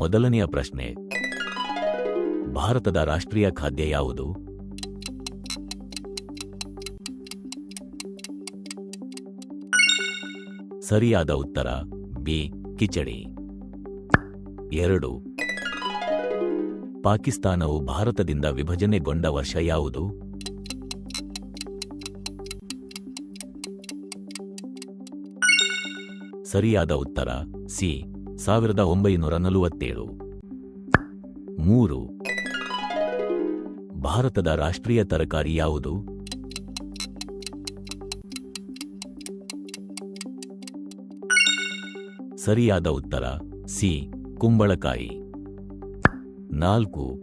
ಮೊದಲನೆಯ ಪ್ರಶ್ನೆ. ಭಾರತದ ರಾಷ್ಟ್ರೀಯ ಖಾದ್ಯ ಯಾವುದು? ಸರಿಯಾದ ಉತ್ತರ, ಬಿ, ಕಿಚಡಿ. ಎರಡು. ಪಾಕಿಸ್ತಾನವು ಭಾರತದಿಂದ ವಿಭಜನೆಗೊಂಡ ವರ್ಷ ಯಾವುದು? ಸರಿಯಾದ ಉತ್ತರ, ಸಿ ಸಾವಿರದ ಒಂಬೈನೂರ ನಲವತ್ತೇಳು. ಮೂರು. ಭಾರತದ ರಾಷ್ಟ್ರೀಯ ತರಕಾರಿ ಯಾವುದು? ಸರಿಯಾದ ಉತ್ತರ, ಸಿ. ಕುಂಬಳಕಾಯಿ. ನಾಲ್ಕು.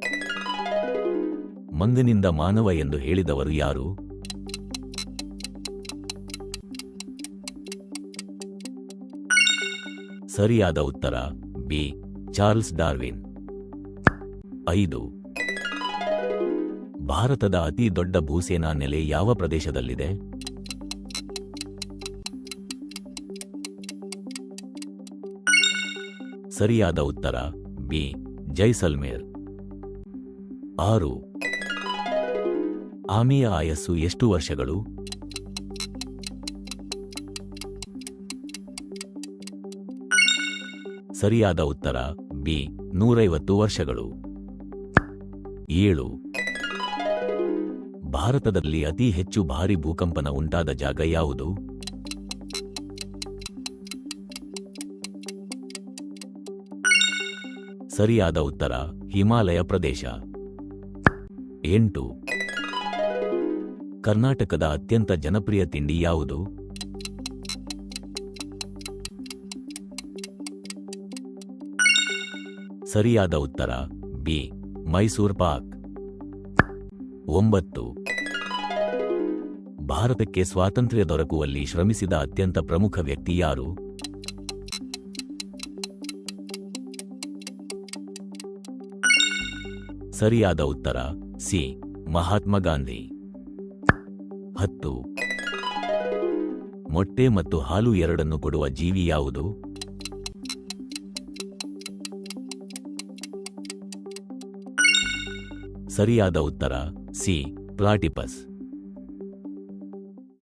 ಮಂಗನಿಂದ ಮಾನವ ಎಂದು ಹೇಳಿದವರು ಯಾರು? ಸರಿಯಾದ ಉತ್ತರ ಬಿ. Charles Darwin. ಐದು. ಭಾರತದ ಅತಿ ದೊಡ್ಡ ಭೂಸೇನಾ ನೆಲೆ ಯಾವ ಪ್ರದೇಶದಲ್ಲಿದೆ? ಸರಿಯಾದ ಉತ್ತರ ಬಿ. ಜೈಸಲ್ಮೇರ್. ಆರು. ಆಮೆಯ ಆಯಸ್ಸು ಎಷ್ಟು ವರ್ಷಗಳು? ಸರಿಯಾದ ಉತ್ತರ ಬಿ, ನೂರೈವತ್ತು ವರ್ಷಗಳು. ಏಳು. ಭಾರತದಲ್ಲಿ ಅತಿ ಹೆಚ್ಚು ಭಾರಿ ಭೂಕಂಪನ ಉಂಟಾದ ಜಾಗ ಯಾವುದು? ಸರಿಯಾದ ಉತ್ತರ, ಹಿಮಾಲಯ ಪ್ರದೇಶ. ಎಂಟು. ಕರ್ನಾಟಕದ ಅತ್ಯಂತ ಜನಪ್ರಿಯ ತಿಂಡಿ ಯಾವುದು? ಸರಿಯಾದ ಉತ್ತರ, ಬಿ, ಮೈಸೂರ್ ಪಾಕ್. ಒಂಬತ್ತು. ಭಾರತಕ್ಕೆ ಸ್ವಾತಂತ್ರ್ಯ ದೊರಕುವಲ್ಲಿ ಶ್ರಮಿಸಿದ ಅತ್ಯಂತ ಪ್ರಮುಖ ವ್ಯಕ್ತಿ ಯಾರು? ಸರಿಯಾದ ಉತ್ತರ, ಸಿ, ಮಹಾತ್ಮ ಗಾಂಧಿ. ಹತ್ತು. ಮೊಟ್ಟೆ ಮತ್ತು ಹಾಲು ಎರಡನ್ನು ಕೊಡುವ ಜೀವಿ ಯಾವುದು? ಸರಿಯಾದ ಉತ್ತರ ಸಿ. ಪ್ಲಾಟಿಪಸ್.